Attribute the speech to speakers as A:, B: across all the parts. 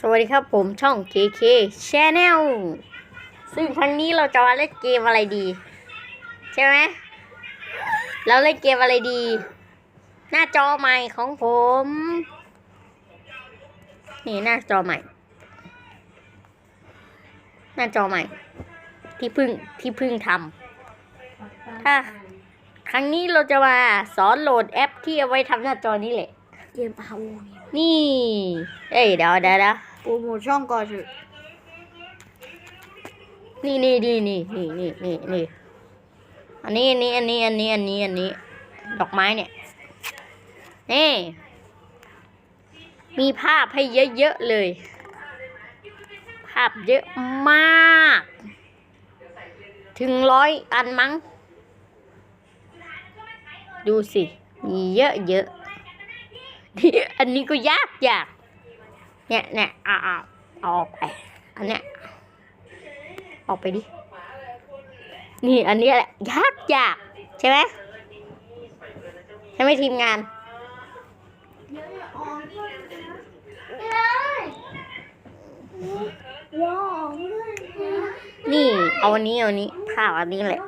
A: สวัสดีครับผมช่อง KK Channel ซึ่งครั้งนี้เราจะมาเล่นเกมอะไรดี ใช่ไหมเราเล่นเกมอะไรดี หน้าจอใหม่ของผม นี่หน้าจอใหม่ หน้าจอใหม่ ที่พึ่งที่พึ่งทำถ้า ครั้งนี้เราจะมาสอนโหลดแอปที่เอาไว้ทำหน้าจอนี้แหละ
B: เกมเอา
A: นี่ เอ้ยเดี๋ยวเดี๋ยวเดี๋ยว
B: โปรโมทช่องก่อนเถอะ
A: นี่นี่นี่นี่นี่นี่นี่นี่อันนี้อันนี้อันนี้อันนี้อันนี้อันนี้ ดอกไม้เนี่ย นี่ มีภาพให้เยอะๆเลย ภาพเยอะมาก ถึงร้อยอันมั้ง ดูสิ มีเยอะเยอะๆ นี่อันนี้ก็ยากยากเนี่ยเนี่ยเอาเอาเอาออกไป อันเนี้ยออกไปดิ นี่อันนี้แหละยากยากใช่ไหมใช่ไหมทีมงานนี่ เอาอันนี้เอาอันนี้ข้าวอันนี้แหละ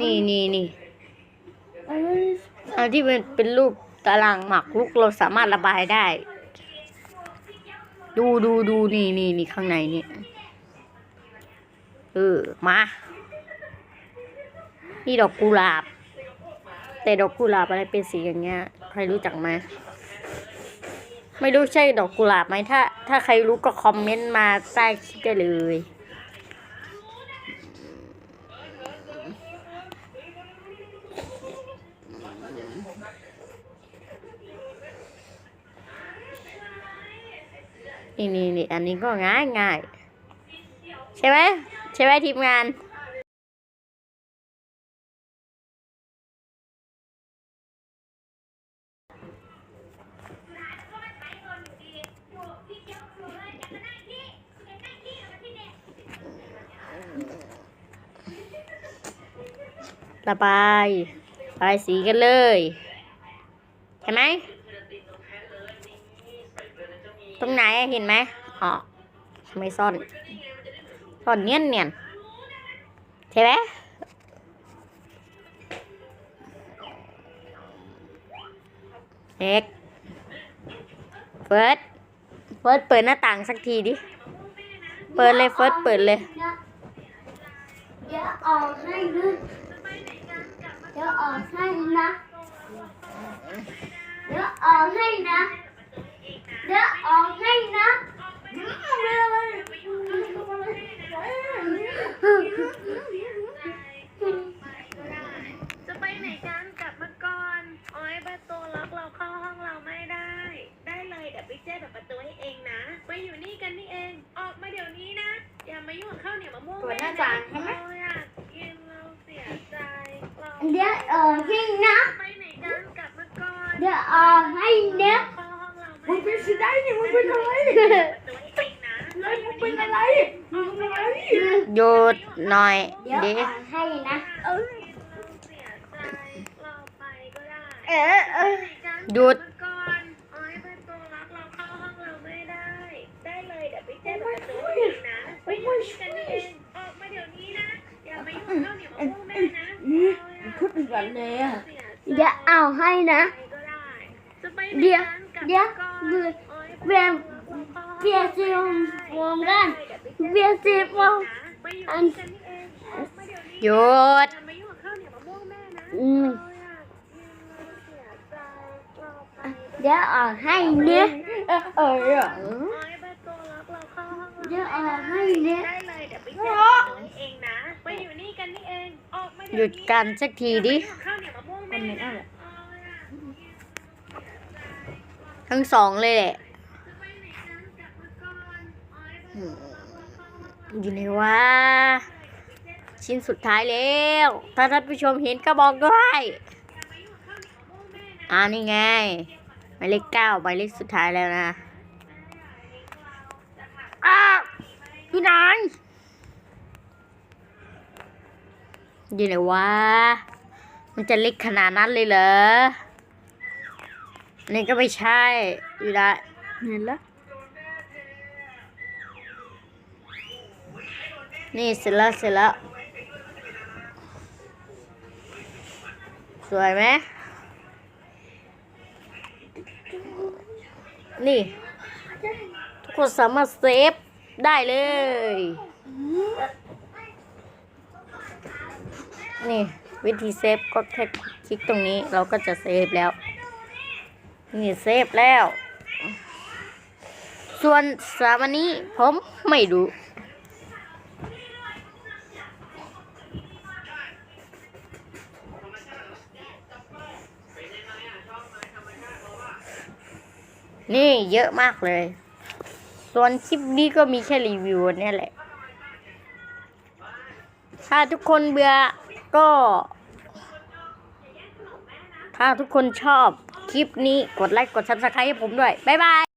A: นี่นี่นี่อันที่เป็นเป็นรูปตารางหมากรุกเราสามารถระบายได้ ดูดูดูนี่นี่นี่ข้างในนี่เออมา นี่ดอกกุหลาบ แต่ดอกกุหลาบอะไรเป็นสีอย่างเงี้ย ใครรู้จักไหมไม่รู้ใช่ดอกกุหลาบไหมถ้า ถ้าใครรู้ก็คอมเมนต์มาใต้คลิปได้เลย นี่นี่นี่อันนี้ก็ง่ายง่ายใช่ไหมใช่ไหมทีมงานระบายระบายสีกันเลยเห็นไหม ตรงไหนเห็นไหมอ๋อทำไมซ่อนซ่อนเนียนเนียนใช่ไหมเอ็กเฟิร์สเฟิร์สเปิดหน้าต่างสักทีดิ เปิดเลยเฟิร์สเปิดเลย
B: เดี๋ยวออกให้นะเดี๋ยวออกให้นะเดี๋ยวออกให้นะเดี๋ยวออกให้นะ
C: จะไปไหนกันกลับมาก่อนโอ้ยประตูล็อกเราเข้าห้องเราไม่ได้ ได้เลยเดี๋ยวพี่เจ๊แบบประตูให้เองนะมาอยู่นี่กันนี่เอง ออกมาเดี๋ยวนี้นะ อย่ามายุ่งกับ ข้าวเหนียวมะม่วง
B: เปิดหน้าต่างใช่ไหม
C: เราอยากกินเราเสียใจเรา
B: เดี๋ยวออกให้นะ
C: ไปไหนกันกลับมาก่อน
B: เดี๋ยวออกให้นะ
C: เข้าห้องเรา
B: มึ
C: ไม่
B: งเป็น
C: ได้
B: สิได้นี่มึงเป็นอะไร
C: ประตูให้เองนะ
B: แล้วมึงเป็นอะไรมึงเป็นอะไร
A: หยุดหน่อย
B: เดี๋ยว
A: ดิ
B: ออกให้นะเออ
C: เราเสียใจเราไปก็ได้
B: เออเออ
A: หยุด
C: วันแม่
B: เดี๋ยวเอาให้นะ เดี๋ยวเดี๋ยวเวี
C: ย
B: นเวียนซีมองกันเวียนซี
C: มองอัน
A: หยุด
C: เดี๋
B: ยวออกให้เนี่ยเออเดี๋ยวออกให้เนี่ย
C: ได้เลยเดี๋ยวไปเจอน้อเองนะ
A: หยุดกันสักทีดิ
C: ข้าวเหนียวมะม่วงแม่นะ
A: ทั้งสองเลยแหละอืมอยู่ในว่าชิ้นสุดท้ายแล้ว ถ้าท่านผู้ชมเห็นก็บอกด้วยอ่านี่ไงหมายเลขเก้าหมายเลขสุดท้ายแล้วนะอ้าวอยู่ไหน อยู่ไหนวะ มันจะเล็กขนาดนั้นเลยเหรอ นี่ก็ไม่ใช่ อยู่ได้เห็นแล้วนี่เสร็จแล้วเสร็จแล้วสวยไหมนี่ ทุกคนสามารถเซฟได้เลย นี่วิธีเซฟก็แค่คลิกตรงนี้เราก็จะเซฟแล้ว นี่เซฟแล้ว ส่วนสามันนี้ผมไม่รู้นี่เยอะมากเลย ส่วนคลิปนี้ก็มีแค่รีวิวนี่แหละ ถ้าทุกคนเบื่อ ก็ ถ้าทุกคนชอบคลิปนี้กดไลค์กดซับสไครต์ให้ผมด้วย บ๊ายบาย